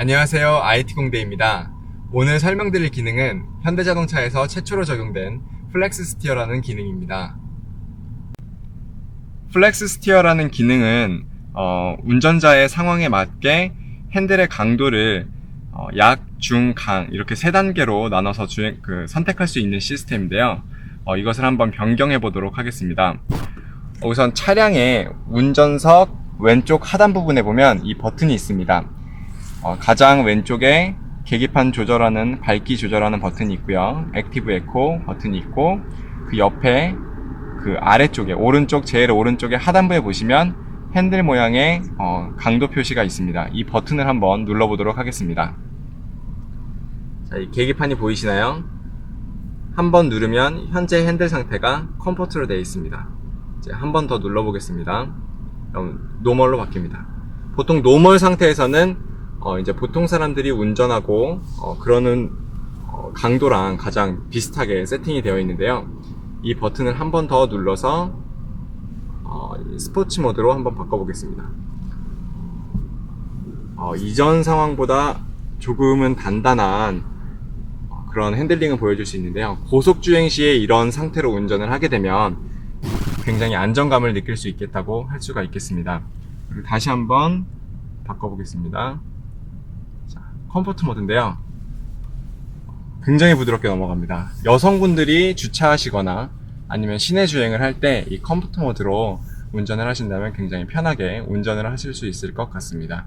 안녕하세요. IT공대입니다. 오늘 설명드릴 기능은 현대자동차에서 최초로 적용된 플렉스 스티어라는 기능입니다. 플렉스 스티어라는 기능은 어, 운전자의 상황에 맞게 핸들의 강도를 어, 약, 중, 강 이렇게 세 단계로 나눠서 주행, 그, 선택할 수 있는 시스템인데요. 어, 이것을 한번 변경해 보도록 하겠습니다. 우선 차량의 운전석 왼쪽 하단 부분에 보면 이 버튼이 있습니다. 어, 가장 왼쪽에 계기판 조절하는 밝기 조절하는 버튼이 있고요. 액티브 에코 버튼이 있고 그 옆에 그 아래쪽에 오른쪽 제일 오른쪽에 하단부에 보시면 핸들 모양의 어, 강도 표시가 있습니다. 이 버튼을 한번 눌러보도록 하겠습니다. 자, 이 계기판이 보이시나요? 한번 누르면 현재 핸들 상태가 컴포트로 되어 있습니다. 이제 한 번 더 눌러보겠습니다. 그럼 노멀로 바뀝니다. 보통 노멀 상태에서는 어, 이제 보통 사람들이 운전하고 어, 그러는 어, 강도랑 가장 비슷하게 세팅이 되어 있는데요. 이 버튼을 한 번 더 눌러서 어, 이 스포츠 모드로 한번 바꿔보겠습니다. 어, 이전 상황보다 조금은 단단한 어, 그런 핸들링을 보여줄 수 있는데요. 고속 주행 시에 이런 상태로 운전을 하게 되면 굉장히 안정감을 느낄 수 있겠다고 할 수가 있겠습니다. 그리고 다시 한번 바꿔보겠습니다. 자, 컴포트 모드인데요. 굉장히 부드럽게 넘어갑니다. 여성분들이 주차하시거나 아니면 시내 주행을 할 때 이 컴포트 모드로 운전을 하신다면 굉장히 편하게 운전을 하실 수 있을 것 같습니다.